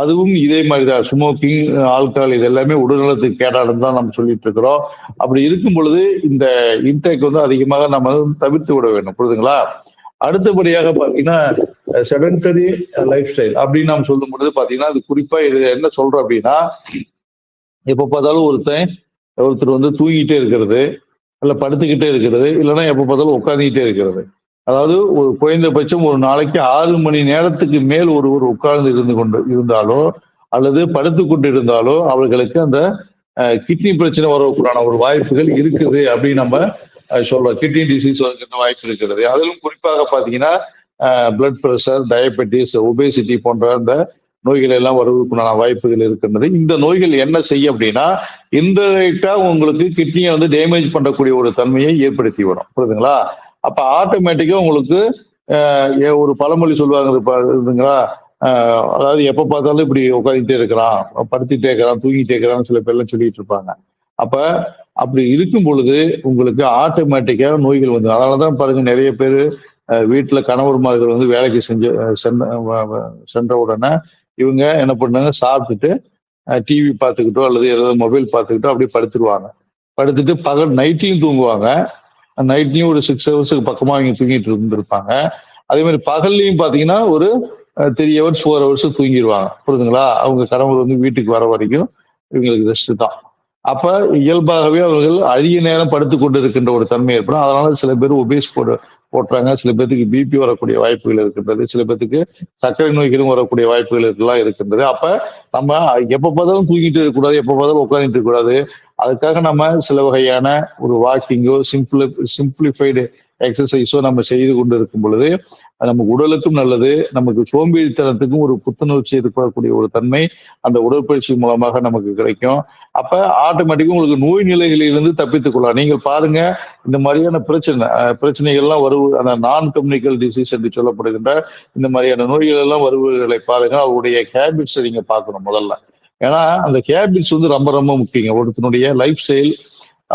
அதுவும் இதே மாதிரி தான் ஸ்மோக்கிங் ஆல்கஹால் இது எல்லாமே உடல்நலத்துக்கு கேடானது தான் நம்ம சொல்லிட்டு இருக்கிறோம். அப்படி இருக்கும் பொழுது இந்த இன்டேக் வந்து அதிகமாக நம்ம வந்து தவிர்த்து விட வேண்டும். புரியுதுங்களா? அடுத்தபடியாக பார்த்தீங்கன்னா செடன்டரி லைஃப் ஸ்டைல் அப்படின்னு நாம் சொல்லும் பொழுது பார்த்தீங்கன்னா அது குறிப்பாக இது என்ன சொல்றோம் அப்படின்னா எப்போ பார்த்தாலும் ஒருத்தன் ஒருத்தர் வந்து தூங்கிட்டே இருக்கிறது. இல்லை படுத்துக்கிட்டே இருக்கிறது இல்லைன்னா எப்போ பார்த்தாலும் உட்காந்துக்கிட்டே இருக்கிறது. அதாவது ஒரு குறைந்தபட்சம் ஒரு நாளைக்கு ஆறு மணி நேரத்துக்கு மேல் ஒருவர் உட்கார்ந்து இருந்து கொண்டு இருந்தாலோ அல்லது படுத்து கொண்டு இருந்தாலோ அவர்களுக்கு அந்த கிட்னி பிரச்சனை வரக்கூடான ஒரு வாய்ப்புகள் இருக்குது அப்படின்னு நம்ம சொல்றோம். கிட்னி டிசீஸ் வரக்கூடிய வாய்ப்பு இருக்கிறது. அதிலும் குறிப்பாக பார்த்தீங்கன்னா பிளட் ப்ரெஷர் டயபெட்டிஸ் ஒபேசிட்டி போன்ற அந்த நோய்கள் எல்லாம் வருவதற்குண்டான வாய்ப்புகள் இருக்கின்றது. இந்த நோய்கள் என்ன செய்யும் அப்படின்னா இன்டெரக்டா உங்களுக்கு கிட்னியை வந்து டேமேஜ் பண்ணக்கூடிய ஒரு தன்மையை ஏற்படுத்தி விடும் புரியுதுங்களா? அப்ப ஆட்டோமேட்டிக்கா உங்களுக்கு ஏ- ஒரு பழமொழி சொல்லுவாங்க இது அதாவது எப்ப பார்த்தாலும் இப்படி உட்காந்துட்டே இருக்கிறான் படுத்திட்டே இருக்கிறான் தூங்கிட்டே இருக்கிறான்னு சில பேர்லாம் சொல்லிட்டு இருப்பாங்க. அப்ப அப்படி இருக்கும் பொழுது உங்களுக்கு ஆட்டோமேட்டிக்கா நோய்கள் வந்து அதனாலதான் பாருங்க நிறைய பேர் வீட்டுல கணவர்மார்கள் வந்து வேலைக்கு செஞ்சு சென்ற சென்ற உடனே இவங்க என்ன பண்ணாங்க சாப்பிட்டுட்டு டிவி பார்த்துக்கிட்டோ அல்லது ஏதாவது மொபைல் பார்த்துக்கிட்டோ அப்படியே படுத்துருவாங்க. படுத்துட்டு பகல் நைட்லையும் தூங்குவாங்க. நைட்லையும் ஒரு சிக்ஸ் ஹவர்ஸுக்கு பக்கமாக அவங்க தூங்கிட்டு இருந்திருப்பாங்க. அதே மாதிரி பகல்லையும் பார்த்தீங்கன்னா ஒரு த்ரீ ஹவர்ஸ் ஃபோர் ஹவர்ஸ் தூங்கிடுவாங்க புரியுதுங்களா? அவங்க கணவர் வந்து வீட்டுக்கு வர வரைக்கும் இவங்களுக்கு ரெஸ்ட் தான். அப்போ இயல்பாகவே அவர்கள் அழிய நேரம் படுத்து கொண்டு இருக்கின்ற ஒரு தன்மை ஏற்படும். அதனால சில பேர் ஒபேஸ் போடு போட்டுறாங்க. சில பேர்த்துக்கு பிபி வரக்கூடிய வாய்ப்புகள் இருக்கின்றது. சில பேர்த்துக்கு சர்க்கரை நோய்களும் வரக்கூடிய வாய்ப்புகள் எல்லாம் இருக்கின்றது. அப்ப நம்ம எப்ப பார்த்தாலும் தூங்கிட்டு இருக்கக்கூடாது எப்ப பார்த்தாலும் உட்காந்துட்டு இருக்கக்கூடாது அதுக்காக நம்ம சில வகையான ஒரு வாக்கிங்கோ சிம்பிளி சிம்பிளிஃபைடு எக்ஸசைஸோ நம்ம செய்து கொண்டு இருக்கும் பொழுது அது நமக்கு உடலுக்கும் நல்லது நமக்கு சோம்பேறித்தனத்துக்கும் ஒரு புத்துணர்ச்சி ஏற்படக்கூடிய ஒரு தன்மை அந்த உடற்பயிற்சி மூலமாக நமக்கு கிடைக்கும். அப்ப ஆட்டோமேட்டிக்கா உங்களுக்கு நோய் நிலைகளிலிருந்து தப்பித்துக் கொள்ளலாம். நீங்கள் பாருங்க இந்த மாதிரியான பிரச்சனை பிரச்சனைகள்லாம் வரு அந்த நான் கம்யூனிக்கல் டிசீஸ் என்று சொல்லப்படுகின்ற இந்த மாதிரியான நோய்கள் எல்லாம் வருவர்களை பாருங்க அவருடைய ஹேபிட்ஸை நீங்க பார்க்கணும் முதல்ல. ஏன்னா அந்த ஹேபிட்ஸ் வந்து ரொம்ப ரொம்ப முக்கியங்க. ஒருத்தனுடைய லைஃப் ஸ்டைல்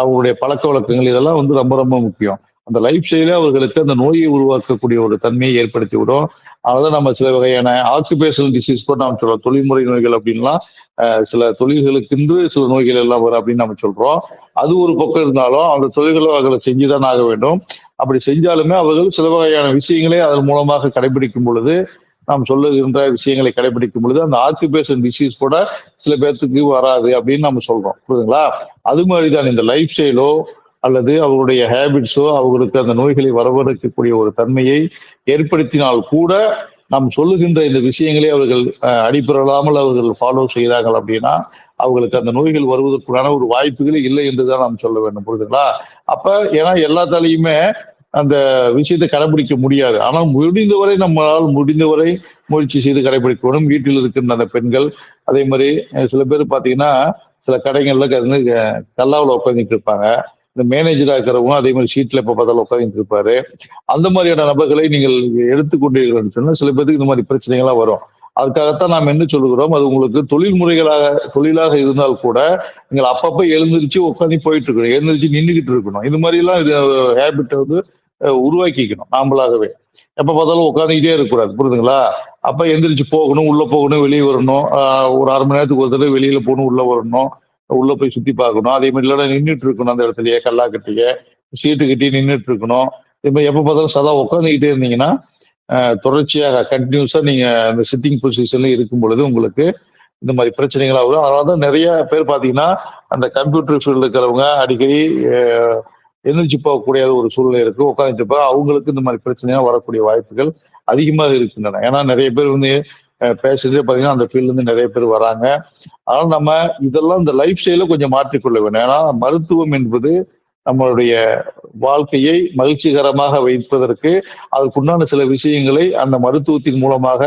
அவங்களுடைய பழக்க வழக்கங்கள் இதெல்லாம் வந்து ரொம்ப ரொம்ப முக்கியம். அந்த லைஃப் ஸ்டைலே அவர்களுக்கு அந்த நோயை உருவாக்கக்கூடிய ஒரு தன்மையை ஏற்படுத்தி விடும். அதனால நம்ம சில வகையான ஆக்குபேஷனல் டிசீஸ் கூட நம்ம சொல்றோம். தொழில்முறை நோய்கள் அப்படின்லாம் சில தொழில்களுக்கென்று சில நோய்கள் எல்லாம் வரும் அப்படின்னு நம்ம சொல்றோம். அது ஒரு பக்கம் இருந்தாலும் அந்த தொழில்களும் அவர்களை செஞ்சுதான் ஆக வேண்டும். அப்படி செஞ்சாலுமே அவர்கள் சில வகையான விஷயங்களே அதன் மூலமாக கடைபிடிக்கும் பொழுது நாம் சொல்லுகின்ற விஷயங்களை கடைபிடிக்கும் பொழுது அந்த ஆக்குபேஷன் டிசீஸ் கூட சில பேர்த்துக்கு வராது அப்படின்னு நம்ம சொல்றோம். புரியுதுங்களா? அது மாதிரிதான் இந்த லைஃப் ஸ்டைலோ அல்லது அவருடைய ஹேபிட்ஸோ அவர்களுக்கு அந்த நோய்களை வரவழைக்கக்கூடிய ஒரு தன்மையை ஏற்படுத்தினால் கூட நாம் சொல்லுகின்ற இந்த விஷயங்களை அவர்கள் அடிப்படையில்லாமல் அவர்கள் ஃபாலோ செய்கிறார்கள் அப்படின்னா அவங்களுக்கு அந்த நோய்கள் வருவதற்குண்டான ஒரு வாய்ப்புகளே இல்லை என்றுதான் நாம் சொல்ல வேண்டும். புரியுதுங்களா? அப்ப ஏன்னா எல்லாத்தாலையுமே அந்த விஷயத்தை கடைபிடிக்க முடியாது. ஆனால் முடிந்தவரை நம்மளால் முடிந்தவரை முயற்சி செய்து கடைபிடிக்க வேண்டும் வீட்டில் இருக்கின்ற அந்த பெண்கள் அதே மாதிரி சில பேர் பார்த்தீங்கன்னா சில கடைகள்ல கல்லாவில் உட்காந்துட்டு இருப்பாங்க. இந்த மேனேஜரா இருக்கிறவங்க அதே மாதிரி சீட்ல எப்ப பார்த்தாலும் உட்காந்துட்டு இருப்பாரு. அந்த மாதிரியான நபர்களை நீங்கள் எடுத்துக்கொண்டீர்கள் சொன்னா சில பேருக்கு இந்த மாதிரி பிரச்சனைகள்லாம் வரும். அதுக்காகத்தான் நாம் என்ன சொல்லுகிறோம்? அது உங்களுக்கு தொழில் முறைகளாக தொழிலாக இருந்தால் கூட நீங்கள் அப்பப்ப எழுந்திரிச்சு உட்காந்து போயிட்டு இருக்கணும். எழுந்திரிச்சு நின்றுகிட்டு இருக்கணும். இந்த மாதிரி எல்லாம் ஹேபிட்டை வந்து உருவாக்கிக்கணும் நாமளாகவே எப்ப பார்த்தாலும் உட்காந்துக்கிட்டே இருக்கக்கூடாது. புரியுதுங்களா? அப்ப எந்திரிச்சு போகணும் உள்ள போகணும் வெளியே வரணும். ஒரு அரை மணி நேரத்துக்கு ஒரு தடவை வெளியில போகணும் உள்ள வரணும். உள்ள போய் சுத்தி பார்க்கணும். அதே மாதிரி இல்லைன்னா நின்றுட்டு இருக்கணும் அந்த இடத்துலயே கல்லா கட்டியே சீட்டு கட்டி நின்றுட்டு இருக்கணும். இது மாதிரி எப்போ பார்த்தாலும் சதா உட்காந்துக்கிட்டே இருந்தீங்கன்னா தொடர்ச்சியாக கண்டினியூஸா நீங்க அந்த சிட்டிங் பொசிஷன்ல இருக்கும் பொழுது உங்களுக்கு இந்த மாதிரி பிரச்சனைகள் ஆகும் அதனால தான் நிறைய பேர் பார்த்தீங்கன்னா அந்த கம்ப்யூட்டர் ஃபீல்டு இருக்கிறவங்க அடிக்கடி அஹ், எந்திரிச்சு போகக்கூடிய ஒரு சூழ்நிலை இருக்கு. உட்காந்துட்டு இருப்பா அவங்களுக்கு இந்த மாதிரி பிரச்சனையா வரக்கூடிய வாய்ப்புகள் அதிகமாக இருக்கின்றன. ஏன்னா நிறைய பேர் வந்து பேசிட்டு பார்த்தீங்கன்னா அந்த ஃபீல்ட்லேருந்து நிறைய பேர் வராங்க. அதனால் நம்ம இதெல்லாம் இந்த லைஃப் ஸ்டைலை கொஞ்சம் மாற்றிக்கொள்ள வேண்டும். ஏன்னா மருத்துவம் என்பது நம்மளுடைய வாழ்க்கையை மகிழ்ச்சிகரமாக வைப்பதற்கு அதுக்குண்டான சில விஷயங்களை அந்த மருத்துவத்தின் மூலமாக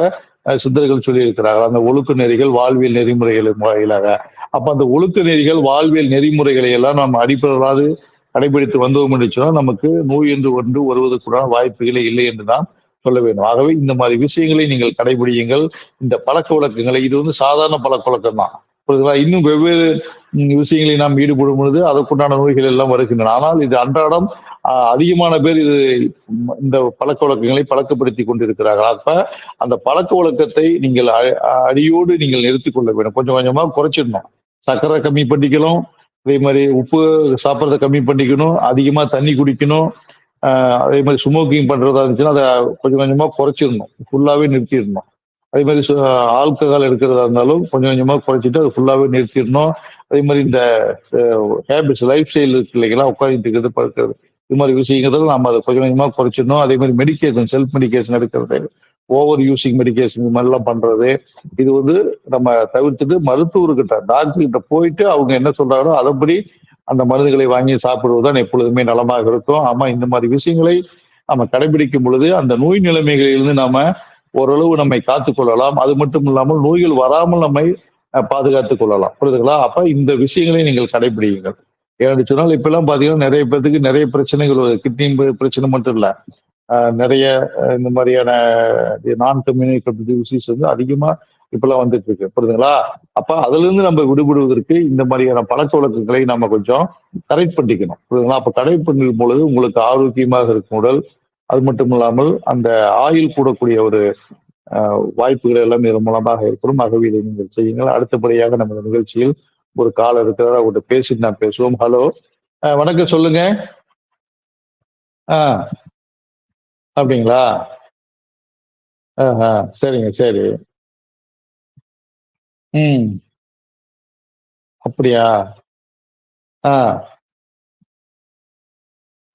அஹ், சித்தர்கள் சொல்லியிருக்கிறார்கள். அந்த ஒழுக்க நெறிகள் வாழ்வியல் நெறிமுறைகள் வாயிலாக. அப்ப அந்த ஒழுக்க நெறிகள் வாழ்வியல் நெறிமுறைகளை எல்லாம் நாம் அடிப்படையாவது கடைபிடித்து வந்தோம் என்று சொன்னால் நமக்கு நோய் என்று ஒன்று வருவதற்குண்டான வாய்ப்புகளே இல்லை என்று தான் சொல்ல வேண்டும். ஆகவே இந்த மாதிரி விஷயங்களை நீங்கள் கடைபிடியுங்கள். இந்த பழக்க வழக்கங்களை இது வந்து சாதாரண பழக்க வழக்கம் தான் புரியுதுங்களா? இன்னும் வெவ்வேறு விஷயங்களை விஷயங்களில் நாம் ஈடுபடும் பொழுது அதற்குண்டான நோய்கள் எல்லாம் வருகின்றன. ஆனால் இது அன்றாடம் அதிகமான பேர் இது இந்த பழக்க வழக்கங்களை பழக்கப்படுத்தி கொண்டிருக்கிறார்கள். அப்ப அந்த பழக்க வழக்கத்தை நீங்கள் அடியோடு நீங்கள் நிறுத்திக் கொள்ள வேண்டும். கொஞ்சம் கொஞ்சமா குறைச்சிடணும். சர்க்கரை கம்மி பண்ணிக்கணும். அதே மாதிரி உப்பு சாப்பிட்றத கம்மி பண்ணிக்கணும். அதிகமா தண்ணி குடிக்கணும். அதே மாதிரி ஸ்மோக்கிங் பண்ணுறதா இருந்துச்சுன்னா அதை கொஞ்சம் கொஞ்சமாக குறைச்சிடணும். ஃபுல்லாகவே நிறுத்திடணும். அதே மாதிரி ஆல்கஹால் எடுக்கிறதா இருந்தாலும் கொஞ்சம் கொஞ்சமாக குறைச்சிட்டு அது ஃபுல்லாகவே நிறுத்திடணும். அதே மாதிரி இந்த ஹேபிட்ஸ் லைஃப் ஸ்டைல் இருக்கு இல்லைங்களா? உட்காந்துட்டு இருக்கிறது படுக்கிறது. இது மாதிரி விஷயங்கள் நம்ம அதை கொஞ்சம் கொஞ்சமாக குறைச்சிடணும். அதே மாதிரி மெடிக்கேஷன் செல்ஃப் மெடிக்கேஷன் எடுக்கிறது ஓவர் யூசிங் மெடிக்கேஷன் இது மாதிரிலாம் பண்ணுறது இது வந்து நம்ம தவிர்த்துட்டு மருத்துவர்கிட்ட டாக்டர்கிட்ட போயிட்டு அவங்க என்ன சொல்கிறாங்களோ அதன்படி அந்த மருந்துகளை வாங்கி சாப்பிடுவதுதான் எப்பொழுதுமே நலமாக இருக்கும். ஆமா இந்த மாதிரி விஷயங்களை நம்ம கடைபிடிக்கும் பொழுது அந்த நோய் நிலைமைகளிலிருந்து நாம ஓரளவு நம்மை காத்துக் கொள்ளலாம். அது மட்டும் இல்லாமல் நோய்கள் வராமல் நம்மை அஹ், பாதுகாத்துக் கொள்ளலாம். புரியுதுங்களா? அப்ப இந்த விஷயங்களை நீங்கள் கடைபிடியுங்கள். ஏன்னு சொன்னால் இப்ப எல்லாம் பாத்தீங்கன்னா நிறைய பேருக்கு நிறைய பிரச்சனைகள் வருது. கிட்னி பிரச்சனை மட்டும் இல்ல. நிறைய இந்த மாதிரியான நான் கம்யூனிகபிள் டிசீஸ் வந்து அதிகமா இப்பெல்லாம் வந்துட்டு இருக்கு. புரியுதுங்களா? அப்ப அதுல இருந்து நம்ம விடுபடுவதற்கு இந்த மாதிரியான பழக்கவழக்கங்களை நம்ம கொஞ்சம் கரெக்ட் பண்ணிக்கணும். புரியுதுங்களா? அப்ப கரெக்ட் பண்ணும் பொழுது உங்களுக்கு ஆரோக்கியமாக இருக்கும் உடல். அது மட்டும் இல்லாமல் அந்த ஆயில் கூடக்கூடிய ஒரு வாய்ப்புகள் எல்லாம் இதன் மூலமாக ஏற்படும். ஆகவே இதை நீங்கள் செய்யுங்கள். அடுத்தபடியாக நம்ம நிகழ்ச்சியில் ஒரு கால் இருக்கிறார் அவர்கிட்ட பேசிட்டு நான் பேசுவோம். ஹலோ. வணக்கம் சொல்லுங்க. ஆ அப்படிங்களா? ஆ சரிங்க சரி. ம். அப்படியா? ஆ.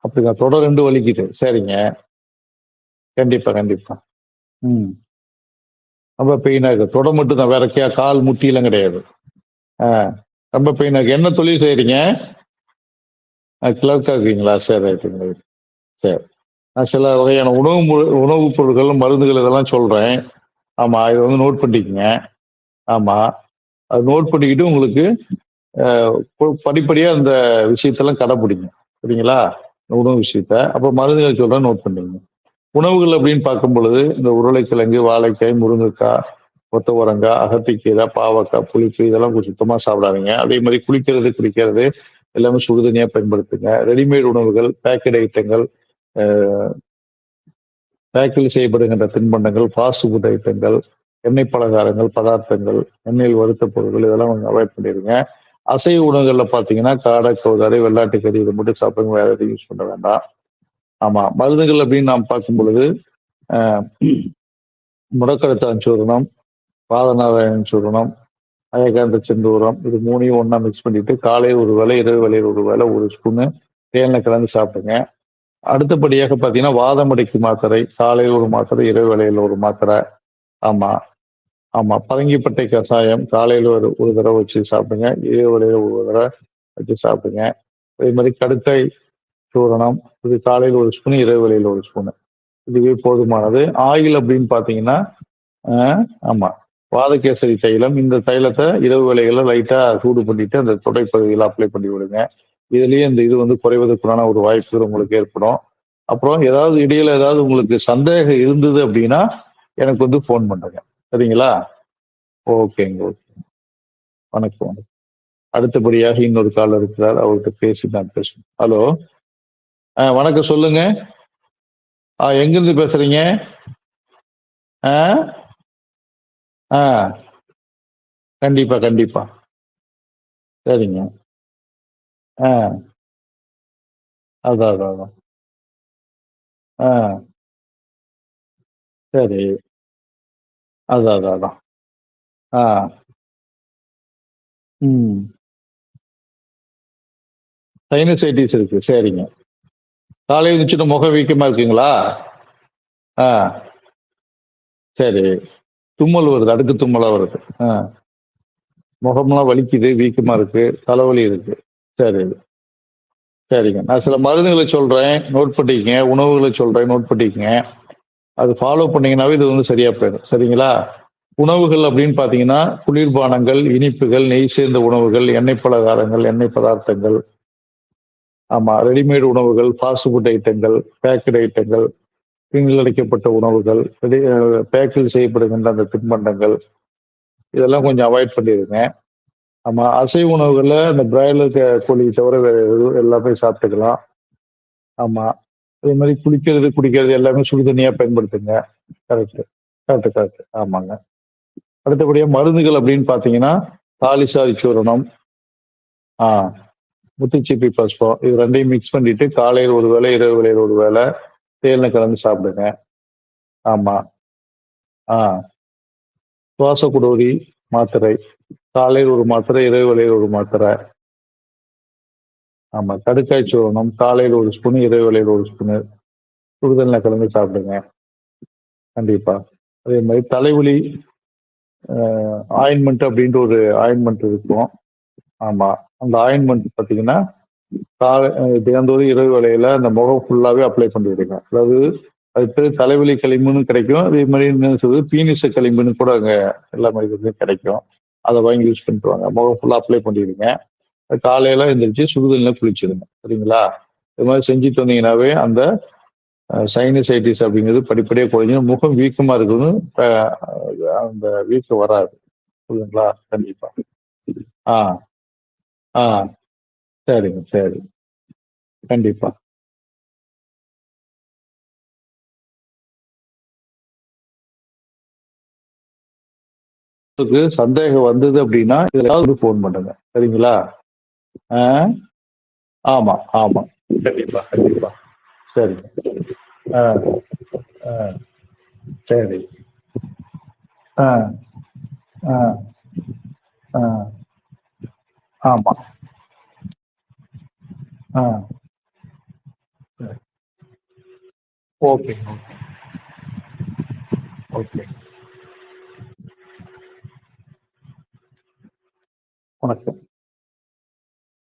அப்படிதான் தொடர் ரெண்டு வலிக்குது. சரிங்க. கண்டிப்பா கண்டிப்பா. ம். ரொம்ப பெயினா இருக்கு. தொட மட்டும் தான் வேற கே- கால் முட்டியெல்லாம் கிடையாது. ஆ. ரொம்ப பெயினா இருக்கு. என்ன தொழில் செய்றீங்க? கிளர்க்கா இருக்கீங்களா? சரி ரைட்டுங்க ரைட் சரி. நான் சில வகையான உணவு மு- உணவுப் பொருட்கள் மருந்துகள் இதெல்லாம் சொல்றேன். ஆமா இதை வந்து நோட் பண்ணிக்கங்க. ஆமா. அது நோட் பண்ணிக்கிட்டு உங்களுக்கு படிப்படியா அந்த விஷயத்தெல்லாம் கடைப்பிடிங்க சரிங்களா? உணவு விஷயத்த. அப்போ மருந்துகள் சொல்ற நோட் பண்ணிக்கங்க உணவுகள் அப்படின்னு பார்க்கும் பொழுது இந்த உருளைக்கிழங்கு வாழைக்காய் முருங்கைக்காய் கொத்தவரங்காய் அகத்திக்கீரை பாவக்காய் புளிப்பு இதெல்லாம் கொஞ்சம் சுத்தமா சாப்பிடாதீங்க. அதே மாதிரி குளிக்கிறது குடிக்கிறது எல்லாமே சுடுதண்ணியா பயன்படுத்துங்க. ரெடிமேட் உணவுகள் பேக்கெட் ஐட்டங்கள் பேக்கில் செய்யப்படுகின்ற தின்பண்டங்கள் ஃபாஸ்ட் ஃபுட் ஐட்டங்கள் எண்ணெய் பலகாரங்கள் பதார்த்தங்கள் எண்ணெயில் வறுத்த பொருட்கள் இதெல்லாம் கொஞ்சம் அவாய்ட் பண்ணிடுங்க. அசைவ உணவுகளில் பார்த்தீங்கன்னா காடை கௌதாரி வெள்ளாட்டு கறி இதை மட்டும் சாப்பிடுங்க வேறு எதுவும் யூஸ் பண்ண வேண்டாம். ஆமாம் மருந்துகள் அப்படின்னு நாம் பார்க்கும் பொழுது முடக்கடத்தான் சூரணம் பாதநாராயணன் சூரணம் அயகாந்த செந்தூரம் இது மூணையும் ஒன்றா மிக்ஸ் பண்ணிட்டு காலையில் ஒரு வேளை இரவு வேலையில் ஒரு வேலை ஒரு ஸ்பூனு தேனில் கலந்து சாப்பிடுங்க. அடுத்தபடியாக பார்த்தீங்கன்னா வாதமடைக்கு மாத்திரை காலையில் ஒரு மாத்திரை இரவு வேலையில் ஒரு மாத்திரை ஆமாம் ஆமா பரங்கிப்பட்டை கஷாயம் காலையில் ஒரு ஒரு தடவை வச்சு சாப்பிடுங்க இரவு வேளையில் ஒரு தடவை வச்சு சாப்பிடுங்க. அதே மாதிரி கடுக்காய் சூரணம் இது காலையில் ஒரு ஸ்பூன் இரவு வேளையில் ஒரு ஸ்பூனு. இதுவே போதுமானது. ஆயில் அப்படின்னு பார்த்தீங்கன்னா ஆமாம் ஆமா வாதகேசரி தைலம். இந்த தைலத்தை இரவு வேளைகளில் லைட்டா சூடு பண்ணிட்டு அந்த தொடைப்பகுதியில் அப்ளை பண்ணி விடுங்க. இதுலயே இந்த இது வந்து குறைவதற்குண்டான ஒரு வாய்ப்புகள் உங்களுக்கு ஏற்படும். அப்புறம் ஏதாவது இடையில ஏதாவது உங்களுக்கு சந்தேகம் இருந்தது அப்படின்னா எனக்கு வந்து ஃபோன் பண்ணுங்க. சரிங்களா? ஓகேங்க ஓகே. வணக்கம் வணக்கம். அடுத்தபடியாக இன்னொரு கால் இருக்கிறார். அவர்கிட்ட பேசி நான் பேசுவேன் ஹலோ. ஆ வணக்கம் சொல்லுங்க. ஆ எங்கிருந்து பேசுறீங்க? ஆ? ஆ. கண்டிப்பா கண்டிப்பா. சரிங்க. ஆ. அதான் அதான் அதான். ஆ. சரி. அதான் அதான் அதான் ஆ. ம். சைனசைட்டிஸ் இருக்கு. சரிங்க. காலையில் நிச்சுட்டு முக வீக்கமா இருக்குங்களா? ஆ. சரி. தும்மல் வருது. அடுக்கு தும்மலா வருது. ஆ. முகம்லாம் வலிக்குது வீக்கமா இருக்கு. தலைவலி இருக்கு. சரி. சரிங்க. நான் சில மருந்துகளை சொல்றேன். நோட் பண்ணிக்கங்க. உணவுகளை சொல்றேன். நோட் பண்ணிக்கங்க. அது ஃபாலோ பண்ணீங்கன்னாவே இது வந்து சரியா போயிடும். சரிங்களா? உணவுகள் அப்படின்னு பார்த்தீங்கன்னா குளிர்பானங்கள் இனிப்புகள் நெய் சேர்ந்த உணவுகள் எண்ணெய் பலகாரங்கள் எண்ணெய் பதார்த்தங்கள் ஆமாம் ரெடிமேட் உணவுகள் ஃபாஸ்ட் ஃபுட் ஐட்டங்கள் பேக்கட் ஐட்டங்கள் தீங்கில் அடைக்கப்பட்ட உணவுகள் பேக்கில் செய்யப்படுகின்ற அந்த தின்பண்டங்கள் இதெல்லாம் கொஞ்சம் அவாய்ட் பண்ணிடுங்க ஆமாம் அசைவ உணவுகளில் இந்த பிராய்லர் கோழியை தவிர வேற எதுவும் எல்லாமே சாப்பிட்டுக்கலாம். ஆமாம் அதே மாதிரி குளிக்கிறது குடிக்கிறது எல்லாமே சுடு தண்ணியா பயன்படுத்துங்க. கரெக்டு கரெக்டு கரெக்டு ஆமாங்க. அடுத்தபடியாக மருந்துகள் அப்படின்னு பார்த்தீங்கன்னா தாலிசாரி சூரணம் ஆ முத்துச்சிப்பி பஸ்பம் இது ரெண்டையும் மிக்ஸ் பண்ணிட்டு காலையில் ஒரு வேளை இரவு வேலையில் ஒரு வேளை தேனில் கலந்து சாப்பிடுங்க. ஆமாம் ஆ. சுவாச குடோரி மாத்திரை காலையில் ஒரு மாத்திரை இரவு வேலையில் ஒரு மாத்திரை. ஆமா கடுக்காய் சூரணம் காலையில் ஒரு ஸ்பூன் இரவு வேளையில் ஒரு ஸ்பூனு சுடுதலில் கலந்து சாப்பிடுங்க. கண்டிப்பா. அதே மாதிரி தலைவலி ஆயின்மெண்ட் அப்படின்ட்டு ஒரு ஆயின்மெண்ட் இருக்கும். ஆமா அந்த ஆயின்மெண்ட் பார்த்தீங்கன்னா காலை தினந்தோறும் இரவு வேலையில அந்த முகம் ஃபுல்லாவே அப்ளை பண்ணிவிடுங்க அதாவது அது பேர் தலைவலி களிம்புன்னு கிடைக்கும். அதே மாதிரி என்ன சொல்றது பீனிச களிம்புன்னு கூட அங்கே எல்லா மனிதர்களும் கிடைக்கும். அதை வாங்கி யூஸ் பண்ணிட்டு வாங்க. முகம் ஃபுல்லாக அப்ளை பண்ணிடுங்க. காலையில எழுந்திரிச்சு சுடுதண்ணில் குளிச்சிடுங்க சரிங்களா? இது மாதிரி செஞ்சுட்டு வந்தீங்கன்னாவே அந்த சைனசைட்டிஸ் அப்படிங்கிறது படிப்படியாக குறைஞ்சிடும் முகம் வீக்கமாக இருக்குது அந்த வீக்கம் வராது. புரியுதுங்களா? கண்டிப்பா. ஆ. ஆ. சரிங்க சரி. கண்டிப்பா. சந்தேகம் வந்தது அப்படின்னா இதுல ஃபோன் பண்ணுங்க. சரிங்களா? ஆ? ஆமா ஆமா. கண்டிப்பா கண்டிப்பா. சரி. ஆ ஆ. சரி. ஆ ஆ ஆ. ஆமா. ஆ. சரி. ஓகே. ஓகே. ஓகே வணக்கம்.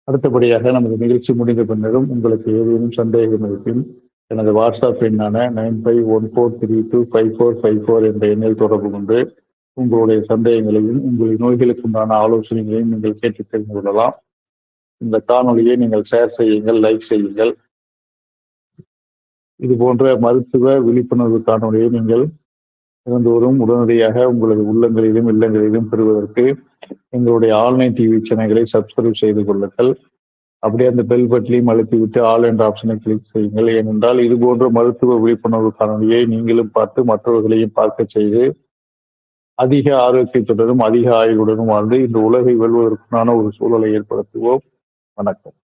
அடுத்தபடியாக நமது நிகழ்ச்சி முடிந்த பின்னரும் உங்களுக்கு ஏதேனும் சந்தேகம் இருப்பின் எனது வாட்ஸ்அப் எண்ணான nine five one four three two five four five four என்ற எண்ணில் தொடர்பு கொண்டு உங்களுடைய சந்தேகங்களையும் உங்களுடைய நோய்களுக்குண்டான ஆலோசனைகளையும் நீங்கள் கேட்டு தெரிந்து கொள்ளலாம். இந்த காணொலியை நீங்கள் ஷேர் செய்யுங்கள் லைக் செய்யுங்கள். இது போன்ற மருத்துவ விழிப்புணர்வு காணொலியை நீங்கள் தினந்தோறும் உடனடியாக உங்களது உள்ளங்களிலும் இல்லங்களிலும் பெறுவதற்கு எங்களுடைய ஆன்லைன் டிவி சேனல்களை சப்ஸ்கிரைப் செய்து கொள்ளுங்கள். அப்படியே அந்த பெல் பட்டிலையும் அழுத்திவிட்டு ஆல் என்ற ஆப்ஷனை கிளிக் செய்யுங்கள். ஏனென்றால் இது போன்ற மருத்துவ விழிப்புணர்வு காணொலியை நீங்களும் பார்த்து மற்றவர்களையும் பார்க்க செய்து அதிக ஆரோக்கியத்துடனும் அதிக ஆய்வுடனும் வாழ்ந்து இந்த உலகை வெல்வதற்குண்டான ஒரு சூழலை ஏற்படுத்துவோம். வணக்கம்.